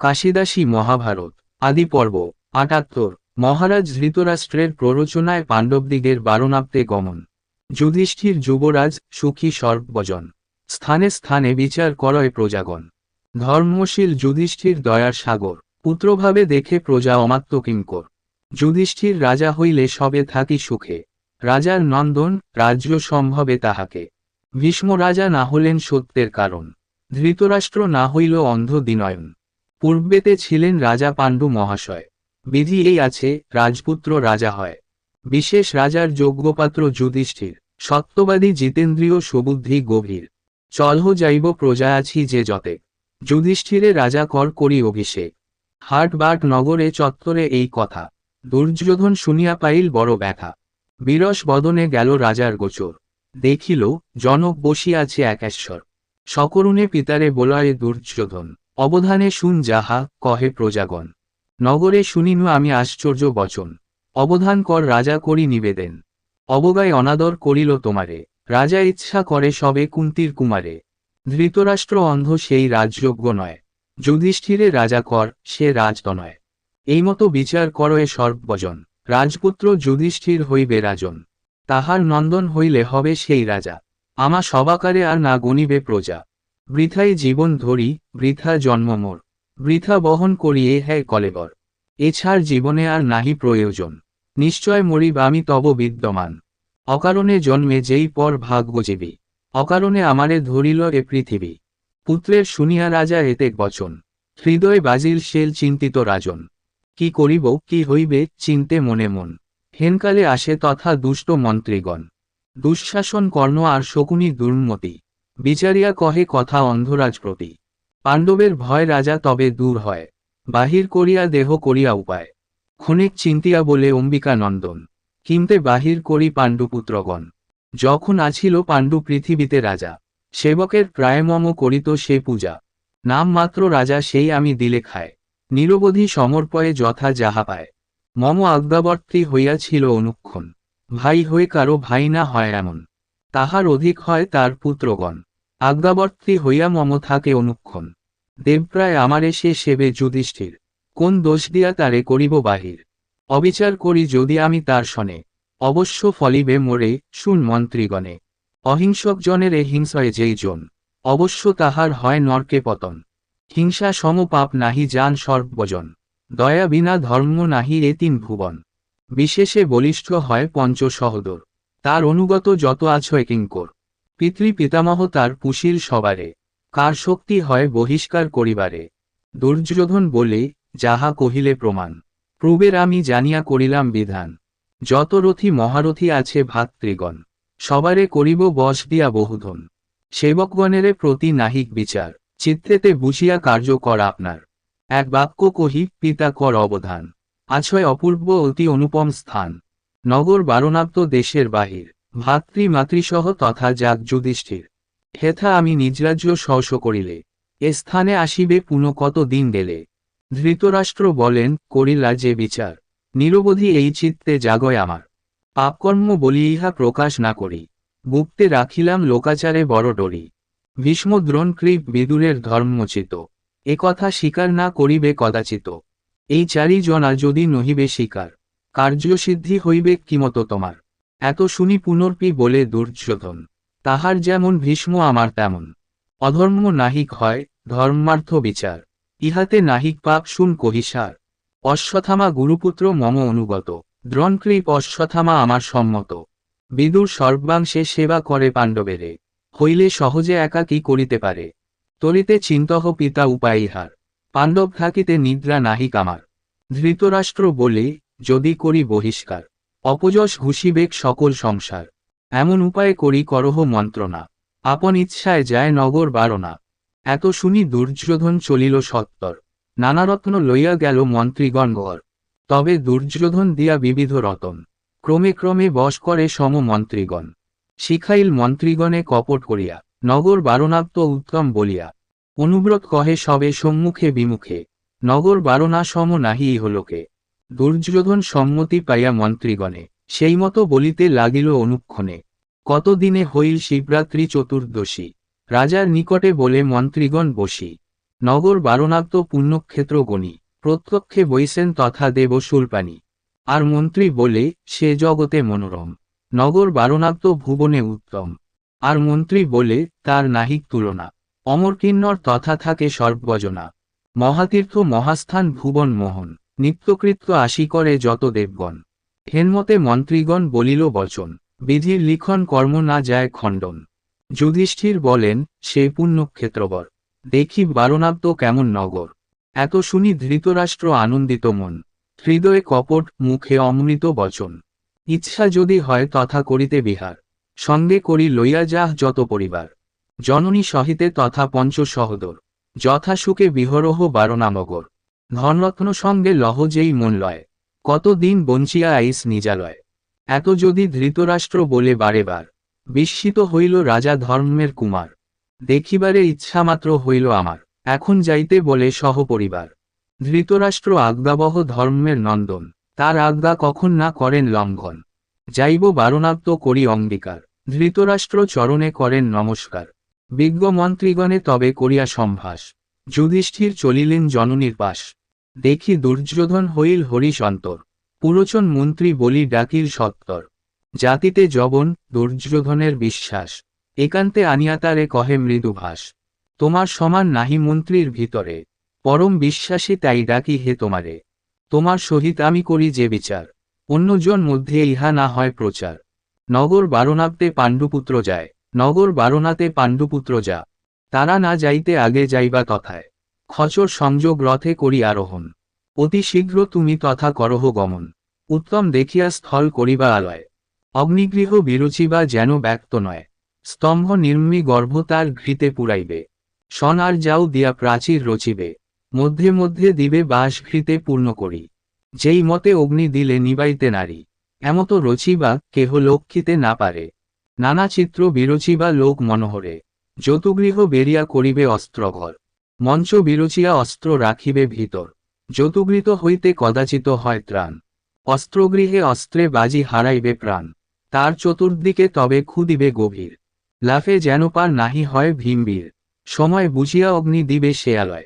কাশিদাসী মহাভারত, আদি পর্ব, আটাত্তর, মহারাজ ধৃতরাষ্ট্রের প্ররোচনায় পাণ্ডবদিগের বারণাপ্তে গমন। যুধিষ্ঠির যুবরাজ সুখী সর্বজন। স্থানে স্থানে বিচার করয় প্রজাগণ। ধর্মশীল যুধিষ্ঠির দয়ার সাগর, পুত্রভাবে দেখে প্রজা অমাত্য কিঙ্কর। যুধিষ্ঠির রাজা হইলে সবে থাকি সুখে। রাজার নন্দন, রাজ্য সম্ভবে তাহাকে। ভীষ্ম রাজা না হলেন সত্যের কারণ। ধৃতরাষ্ট্র না হইল অন্ধ দিনয়ন। পূর্বেতে ছিলেন রাজা পাণ্ডু মহাশয়। বিধি এই আছে, রাজপুত্র রাজা হয়। বিশেষ রাজার যোগ্যপাত্র যুধিষ্ঠির, সত্যবাদী জিতেন্দ্রীয় সুবুদ্ধি গভীর। চলহ যাইব প্রজা আছি যে যতে যুধিষ্ঠিরে রাজা কর করি অভিষেক। হাট বাট নগরে চত্বরে এই কথা। দুর্যোধন শুনিয়া পাইল বড় ব্যথা। বিরস বদনে গেল রাজার গোচর। দেখিল, জনক বসিয়াছে একেশ্বর সকরুণে পিতারে বোলায় দুর্যোধন। অবধানে শুন যাহা, কহে প্রজাগণ। নগরে শুনিনু আমি আশ্চর্য বচন। অবধান কর রাজা করি নিবেদেন। অবগায় অনাদর করিল তোমারে। রাজা ইচ্ছা করে সবে কুন্তির কুমারে। ধৃতরাষ্ট্র অন্ধ সেই রাজযোগ্য নয়। যুধিষ্ঠিরে রাজা কর, সে রাজতনয় এই মতো বিচার কর এ সর্বজন। রাজপুত্র যুধিষ্ঠির হইবে রাজন। তাহার নন্দন হইলে হবে সেই রাজা। আমা সবাকারে আর না গণিবে প্রজা। বৃথাই জীবন ধরি, বৃথা জন্ম মোর। বৃথা বহন করিয়ে হ্যায় কলেবর। এছাড় জীবনে আর নাহি প্রয়োজন। নিশ্চয় মরিব আমি তব বিদ্যমান। অকারণে জন্মে যেই পর ভাগ্যজীবী অকারণে আমারে ধরিল এ পৃথিবী। পুত্রের শুনিয়া রাজা এতেক বচন। হৃদয় বাজিল শেল চিন্তিত রাজন। কি করিব, কি হইবে, চিনতে মনে মন। হেনকালে আসে তথা দুষ্ট মন্ত্রীগণ। দুঃশাসন কর্ণ আর শকুনি দুর্মতি। বিচারিয়া কহে কথা অন্ধরাজ প্রতি। পাণ্ডবের ভয় রাজা তবে দূর হয়। বাহির করিয়া দেহ করিয়া উপায়। ক্ষণিক চিন্তিয়া বলে অম্বিকা নন্দন, কিমতে বাহির করি পাণ্ডুপুত্রগণ। যখন আছিল পাণ্ডু পৃথিবীতে রাজা, সেবকের প্রায় মম করিত সে পূজা। নাম মাত্র রাজা সেই আমি দিলে খায়। নিরবধি সমর্পয়ে যথা যাহা পায়। মম আজ্ঞাবর্তী হইয়াছিল অনুক্ষণ। ভাই হয়ে কারও ভাই না হয় এমন। তাহার অধিক হয় তার পুত্রগণ। আজ্ঞাবর্তী হইয়া মম থাকে অনুক্ষণ। দেবপ্রায় আমারে সে সেবে যুধিষ্ঠির। কোন দোষ দিয়া তারে করিব বাহির? অবিচার করি যদি আমি তার শনে। অবশ্য ফলিবে মোরে, শুন মন্ত্রীগণে। অহিংসক জনের এ হিংসয়ে যেই জন, অবশ্য তাহার হয় নরকে পতন। হিংসা সম পাপ নাহি যান সর্বজন। দয়া বিনা ধর্ম নাহি এ তিন ভুবন। বিশেষে বলিষ্ঠ হয় পঞ্চ সহদর তার অনুগত যত আছো কিঙ্কর পিতৃ পিতামহ তার পুশিল সবারে, কার শক্তি হয় বহিষ্কার করিবারে। দুর্যোধন বলে, যাহা কহিলে প্রমাণ, পূর্বের আমি জানিয়া করিলাম বিধান। যত রথী মহারথী আছে ভাতৃগণ, সবারে করিব বশ দিয়া বহুধন। সেবকগণেরে প্রতি নাহিক বিচার চিত্রেতে বুঝিয়া কার্য কর আপনার। এক বাক্য কহি, পিতা কর অবধান, আছয় অপূর্ব অতি অনুপম স্থান। নগর বারণাব্দ দেশের বাহির। ভাতৃ মাতৃসহ তথা যাক যুধিষ্ঠির হেথা আমি নিজরাজ্য সহস করিলে, এ স্থানে আসিবে পুনঃ কত দিন গেলে। ধৃতরাষ্ট্র বলেন, করিলা যে বিচার, নিরবধি এই চিত্তে জাগয় আমার। পাপকর্ম বলি ইহা প্রকাশ না করি, গুপ্তে রাখিলাম লোকাচারে বড় ডরি। ভীষ্ম দ্রোণ বিদুরের ধর্মচিত, এ কথা স্বীকার না করিবে কদাচিত। এই চারি জনা যদি নহিবে স্বীকার কার্যসিদ্ধি হইবে কিমত তোমার? এত শুনি পুনর্পি বলে দুর্যোধন, তাহার যেমন ভীষ্ম, আমার তেমন। অধর্ম নাহিক হয়, ধর্মার্থ বিচার। ইহাতে নাহিক পাপ শুন কহিসার। অশ্বথামা গুরুপুত্র মম অনুগত। দ্রণকৃপ অশ্বথামা আমার সম্মত। বিদুর সর্বাংশে সেবা করে পাণ্ডবেরে। হইলে সহজে একা কি করিতে পারে? তরিতে চিন্তহ পিতা উপায় ইহার পাণ্ডব থাকিতে নিদ্রা নাহিক আমার। ধৃতরাষ্ট্র বলে, যদি করি বহিষ্কার। অপযশ ঘুষিবেক সকল সংসার। এমন উপায়ে করি করহ মন্ত্রণা। আপন ইচ্ছায় যায় নগর বারণা। এত শুনি দুর্যোধন চলিল সত্তর। নানারত্ন লইয়া গেল মন্ত্রীগণ গড়। তবে দুর্যোধন দিয়া বিবিধ রতন। ক্রমে ক্রমে বশ করে সম মন্ত্রীগণ। শিখাইল মন্ত্রীগণে কপট করিয়া। নগর বারণাত্ম উত্তম বলিয়া। অনুব্রত কহে সবে সম্মুখে বিমুখে। নগর বারণা সম নাহি ইহলোকে। দুর্যোধন সম্মতি পাইয়া মন্ত্রীগণে সেই মতো বলিতে লাগিল অনুক্ষণে, কতদিনে হইল শিবরাত্রি চতুর্দশী? রাজার নিকটে বলে মন্ত্রীগণ বসি। নগর বারণাক্ত পুণ্যক্ষেত্র গণি প্রত্যক্ষে বইসেন তথা দেব সুলপানি আর মন্ত্রী বলে, সে জগতে মনোরম, নগর বারণাক্ত ভুবনে উত্তম। আর মন্ত্রী বলে, তার নাহিক তুলনা অমর কিন্নর তথা থাকে সর্বজনা। মহাতীর্থ মহাস্থান ভুবন মোহন নিত্যকৃত্য আশি করে যত দেবগণ। হেনমতে মন্ত্রীগণ বলিল, বচন, বিধির লিখন কর্ম না যায় খণ্ডন। যুধিষ্ঠির বলেন, সে পুণ্যক্ষেত্রবর। দেখি বারণাব্দ কেমন নগর। এত শুনি ধৃতরাষ্ট্র আনন্দিত মন। হৃদয়ে কপট মুখে অমৃত বচন। ইচ্ছা যদি হয় তথা করিতে বিহার। সঙ্গে করি লইয়া যাহ যত পরিবার। জননী সহিতে তথা পঞ্চ সহদর যথা সুখে বিহরহ বারণামগর ধনরত্ন সঙ্গে লহ যেই মন লয়, কতদিন বঞ্চিয়া আইস নিজালয়। এত যদি ধৃতরাষ্ট্র বলে বারে বার বিস্মিত হইল রাজা ধর্মের কুমার। দেখিবারে ইচ্ছামাত্র হইল আমার, এখন যাইতে বলে সহপরিবার। ধৃতরাষ্ট্র আজ্ঞাবহ ধর্মের নন্দন, তার আজ্ঞা কখন না করেন লঙ্ঘন। যাইব বারণাব্দ করি অঙ্গীকার, ধৃতরাষ্ট্র চরণে করেন নমস্কার। বিজ্ঞ মন্ত্রীগণে তবে করিয়া সম্ভাস যুধিষ্ঠির চলিলেন জননীর পাশ। দেখি দুর্যোধন হইল হরিশ অন্তর পুরোচন মন্ত্রী বলি ডাকিল সত্তর। জাতিতে জবন দুর্যোধনের বিশ্বাস। একান্তে আনিয়া তারে কহে মৃদুভাস তোমার সমান নাহি মন্ত্রীর ভিতরে। পরম বিশ্বাসী তাই ডাকি হে তোমারে। তোমার সহিত আমি করি যে বিচার। অন্যজন মধ্যে ইহা না হয় প্রচার। নগর বারণাতে পাণ্ডুপুত্র যায়। নগর বারণাতে পাণ্ডুপুত্র যা। তারা না যাইতে আগে যাইবা তথায়। খচর সংযোগ রথে করি আরোহণ। অতি শীঘ্র তুমি তথা করহ গমন। উত্তম দেখিয়া স্থল করিবা আলয়। অগ্নিগৃহ বিরুচিবা যেন ব্যক্ত নয়। স্তম্ভ নির্মি গর্ভ তার ঘৃতে পুরাইবে। সন আর যাও দিয়া প্রাচীর রচিবে। মধ্যে মধ্যে দিবে বাস ঘৃতে পূর্ণ করি। যেই মতে অগ্নি দিলে নিবাইতে নারী। এমত রচিবা কেহ লক্ষিতে না পারে। নানা চিত্র বিরচিবা লোক মনোহরে। যতুগৃহ বেরিয়া করিবে অস্ত্রঘর মঞ্চ বিরচিয়া অস্ত্র রাখিবে ভিতর। যতুগৃত হইতে কদাচিত হয় ত্রাণ। অস্ত্রগৃহে অস্ত্রে বাজি হারাইবে প্রাণ। তার চতুর্দিকে তবে খুদিবে গভীর। লাফে যেন পার নাহি হয় ভীমবীর। সময় বুঝিয়া অগ্নি দিবে শেয়ালয়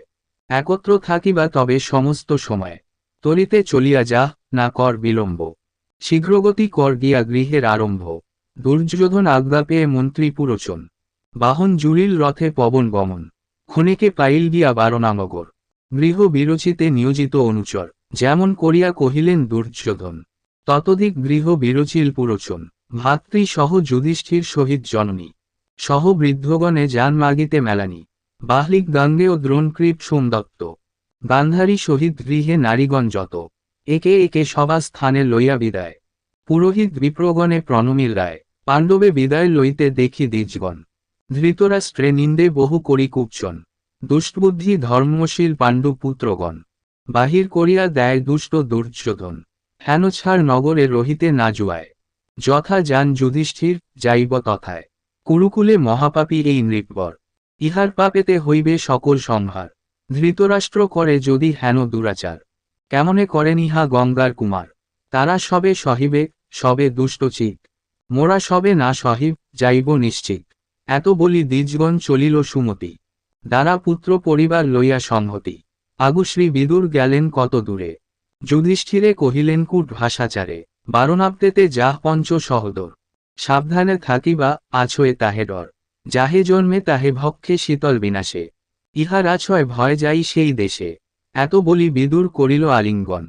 একত্র থাকিবা তবে সমস্ত সময়। তরিতে চলিয়া যা, না কর বিলম্ব। শীঘ্রগতি কর গিয়া গৃহের আরম্ভ। দুর্যোধন আজ্ঞা পেয়ে মন্ত্রী পুরোচন। বাহন জুড়িল রথে পবন গমন। ক্ষণিকে পাইল গিয়া বারণামগর গৃহ বিরচিতে নিয়োজিত অনুচর, যেমন করিয়া কহিলেন দুর্যোধন। ততদিক গৃহ বিরচিল পুরোচন, ভাতৃ সহ যুধিষ্ঠির সহিত জননী। সহ বৃদ্ধগণে যান মাগিতে মেলানি। বাহলিক গাঙ্গে ও দ্রোণকৃপ সোমদত্ত। গান্ধারী সহিত গৃহে নারীগণ যত। একে একে সভা স্থানে লইয়া বিদায়। পুরোহিত বিপ্রগণে প্রণমীর রায়। পাণ্ডবে বিদায় লইতে দেখি দ্বিজগণ। ধৃতরাষ্ট্রে নিন্দে বহু করি কুপচন দুষ্টবুদ্ধি ধর্মশীল পাণ্ডু পুত্রগণ বাহির করিয়া দেয় দুষ্ট দুর্যোধন। হেন ছাড় নগরে রহিতে না জুয়ায়। যথা যান যুধিষ্ঠির, যাইব তথায়। কুরুকুলে মহাপাপী এই নৃপবর। ইহার পাপেতে হইবে সকল সংহার। ধৃতরাষ্ট্র করে যদি হেন দুরাচার। কেমনে করেন ইহা গঙ্গার কুমার। তারা সবে সহিবে, সবে দুষ্টচিত মোরা সবে না সহিব, যাইব নিশ্চিত। এত বলি দ্বিজগণ চলিল সুমতি। দ্বারা পুত্র পরিবার লইয়া সংহতি আগুশ্রী বিদুর গেলেন কত দূরে। যুধিষ্ঠিরে কহিলেন, কূট ভাষাচারে, বারণাপ্তেতে যাহ পঞ্চ সহদর। সাবধানে থাকিবা আছোয়ে তাহে ডর। যাহে জন্মে তাহে ভক্ষে শীতল বিনাশে। ইহার আছয় ভয় যাই সেই দেশে এত বলি বিদুর করিল আলিঙ্গন।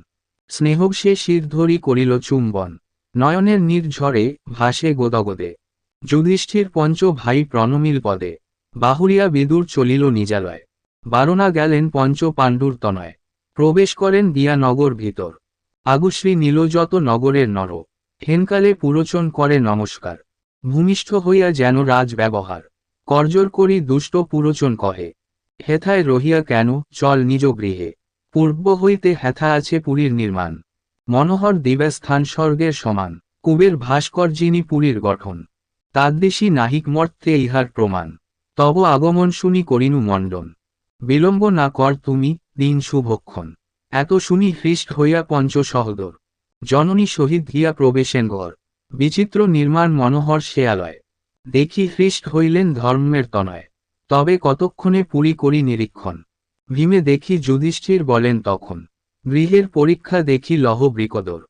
স্নেহব সে শির ধরি করিল চুম্বন। নয়নের নির্ঝরে ভাসে গোদগদে। যুধিষ্ঠির পঞ্চ ভাই প্রণমিল পদে বাহুরিয়া বিদুর চলিল নিজালয়। বারণা গেলেন পঞ্চ পাণ্ডুর তনয়। প্রবেশ করেন দিয়া নগর ভিতর। আগুশ্রী নীলযত নগরের নর। হেনকালে পুরোচন করে নমস্কার। ভূমিষ্ঠ হইয়া যেন রাজ ব্যবহার। করজোর করি দুষ্ট পুরোচন কহে। হেথায় রহিয়া কেন? চল নিজ গৃহে। পূর্ব হইতে হেথা আছে পুরীর নির্মাণ। মনোহর দিব্যস্থান স্বর্গের সমান। কুবের ভাস্কর যিনি পুরীর গঠন। তাদ্দেশী নাহিক মর্তে ইহার প্রমাণ। তব আগমন শুনি করিনু মণ্ডন। বিলম্ব না কর তুমি, দিন শুভক্ষণ। এত শুনি হৃষ্ট হইয়া পঞ্চ সহদর জননী সহিত গিয়া প্রবেশেন ঘর। বিচিত্র নির্মাণ মনোহর শেয়ালয় দেখি হৃষ্ট হইলেন ধর্মের তনয়। তবে কতক্ষণে পুরী করি নিরীক্ষণ। ভীমে দেখি যুধিষ্ঠির বলেন তখন। গৃহের পরীক্ষা দেখি লহ বৃকদর।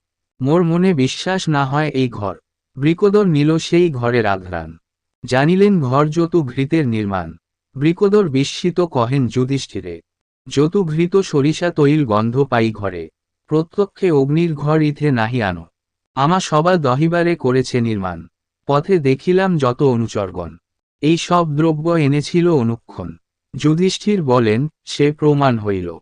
মোর মনে বিশ্বাস না হয় এই ঘর। বৃকদর নিল সেই ঘরের আঘ্রাণ জানিলেন ঘর যতু ঘৃতের নির্মাণ। বৃকদর বিস্মিত কহেন যুধিষ্ঠিরে, যতু ঘৃত সরিষা তৈল গন্ধ পাই ঘরে, প্রত্যক্ষে অগ্নির ঘর ইথে নাহি আনো। আমা সবা দহিবারে করেছে নির্মাণ, পথে দেখিলাম যত অনুচরগণ। এই সব দ্রব্য এনেছিল অনুক্ষণ। যুধিষ্ঠির বলেন, সে প্রমাণ হইল।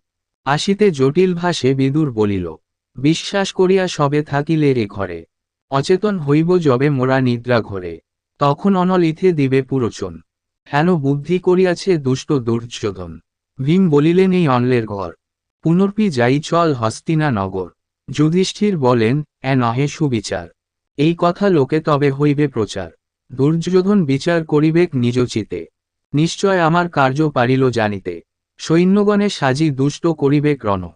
আসিতে জটিল ভাষে বিদুর বলিল, বিশ্বাস করিয়া সবে থাকিলে রে ঘরে। অচেতন হইব যবে মোরা নিদ্রা ঘরে। তখন অনল ইথে দিবে পুরোচন। হেন বুদ্ধি করিয়াছে দুষ্ট দুর্যোধন। ভীম বলিলেন, এই অনলের ঘর। পুনর্পি যাই চল হস্তিনা নগর। যুধিষ্ঠির বলেন, এ নহে সুবিচার। এই কথা লোকে তবে হইবে প্রচার। দুর্যোধন বিচার করিবেক নিজ চিতে। নিশ্চয় আমার কার্য পারিল জানিতে। সৈন্যগণে সাজি দুষ্ট করিবেক রণ।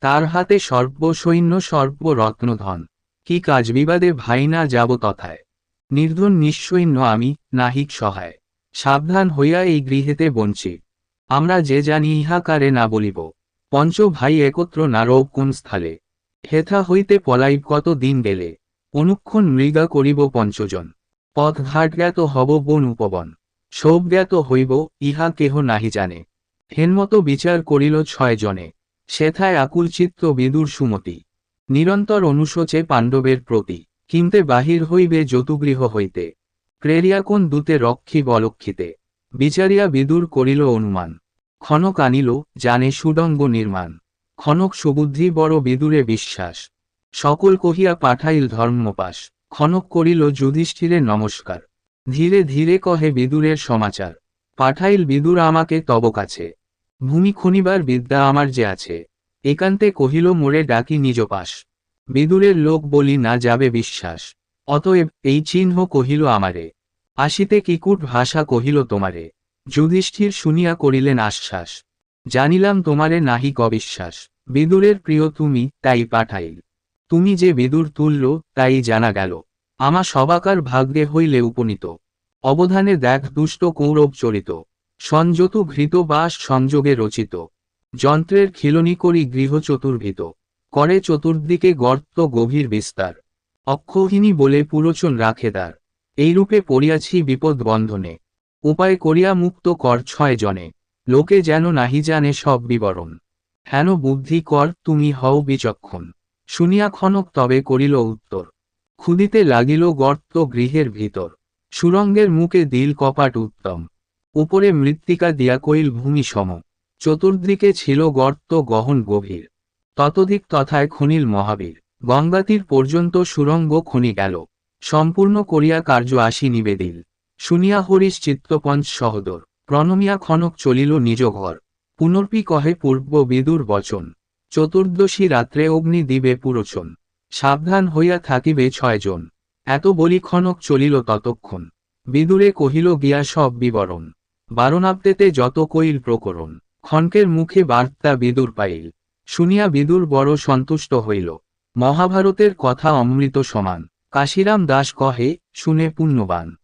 তার হাতে সর্ব সৈন্য, সর্ব রত্নধন। কি কাজ বিবাদে ভাই না যাব তথায়? নির্ধন নিঃসৈন্য আমি, নাহিক সহায়। সাবধান হইয়া এই গৃহেতে বঞ্চি আমরা যে জানি ইহাকারে না বলিব। পঞ্চ ভাই একত্র নারব কোন স্থলে? হেথা হইতে পলাই কত দিন গেলে? অনুক্ষণ মৃগা করিব পঞ্চজন। পথ ঘাট জ্ঞাত হব বন উপবন। সব জ্ঞাত হইব, ইহা কেহ নাহি জানে। হেনমত বিচার করিল ছয় জনে। সেথায় আকুল চিত্ত বিদুর সুমতি। নিরন্তর অনুশোচে পাণ্ডবের প্রতি, কিমতে বাহির হইবে যতুগৃহ হইতে। কোন দূতে রক্ষী বলক্ষিতে, বিচারিয়া বিদুর করিল অনুমান। ক্ষণক আনিল, জানে সুডঙ্গ নির্মাণ। ক্ষণক সুবুদ্ধি বড় বিদুরে বিশ্বাস। সকল কহিয়া পাঠাইল ধর্মপাশ ক্ষণক করিল যুধিষ্ঠিরে নমস্কার। ধীরে ধীরে কহে বিদুরের সমাচার। পাঠাইল বিদুর আমাকে তব কাছে। ভূমি খনিবার বিদ্যা আমার যে আছে। একান্তে কহিল, মোরে ডাকি নিজ পাশ। বিদুরের লোক বলি না যাবে বিশ্বাস। অতএব এই চিহ্ন কহিল আমারে। আসিতে কিকুট ভাষা কহিল তোমারে। যুধিষ্ঠির শুনিয়া করিলেন আশ্বাস। জানিলাম তোমারে নাহি অবিশ্বাস বিদুরের প্রিয় তুমি, তাই পাঠাইল। তুমি যে বিদুর তুল্য, তাই জানা গেল। আমা সবাকার ভাগ্যে হইলে উপনীত। অবধানে দেখ দুষ্ট কৌরব চরিত। সংযত ঘৃত বাস সংযোগে রচিত। যন্ত্রের খিলনি করি গৃহ চতুর্ভিত, করে চতুর্দিকে গর্ত গভীর বিস্তার। অক্ষহিনী বলে পুরোচন রাখে দ্বার এইরূপে পড়িয়াছি বিপদ বন্ধনে। উপায় করিয়া মুক্ত কর ছয় জনে, লোকে যেন নাহি জানে সব বিবরণ। হেন বুদ্ধি কর, তুমি হও বিচক্ষণ। শুনিয়া ক্ষণক তবে করিল উত্তর। খুদিতে লাগিল গর্ত গৃহের ভিতর। সুরঙ্গের মুখে দিল কপাট উত্তম। উপরে মৃত্তিকা দিয়া কইল ভূমি সম। চতুর্দিকে ছিল গর্ত গহন গভীর। ততধিক তথায় খনিল মহাবীর। গঙ্গাতীর পর্যন্ত সুরঙ্গ খনি গেল। সম্পূর্ণ করিয়া কার্য আসি নিবেদিল। শুনিয়া হরিশ চিত্তপঞ্চ সহদর, প্রণমিয়া ক্ষণক চলিল নিজ ঘর। পুনর্পি কহে পূর্ব বিদুর বচন, চতুর্দশী রাত্রে অগ্নি দিবে পুরোচন। সাবধান হইয়া থাকিবে ছয়জন। এত বলি ক্ষণক চলিল ততক্ষণ। বিদুরে কহিল গিয়া সব বিবরণ। বারণাব্দেতে যত কইল প্রকরণ। ক্ষণকের মুখে বার্তা বিদুর পাইল। শুনিয়া বিদুর বড় সন্তুষ্ট হইল। মহাভারতের কথা অমৃত সমান। কাশিরাম দাস কহে, শুনে পুণ্যবান।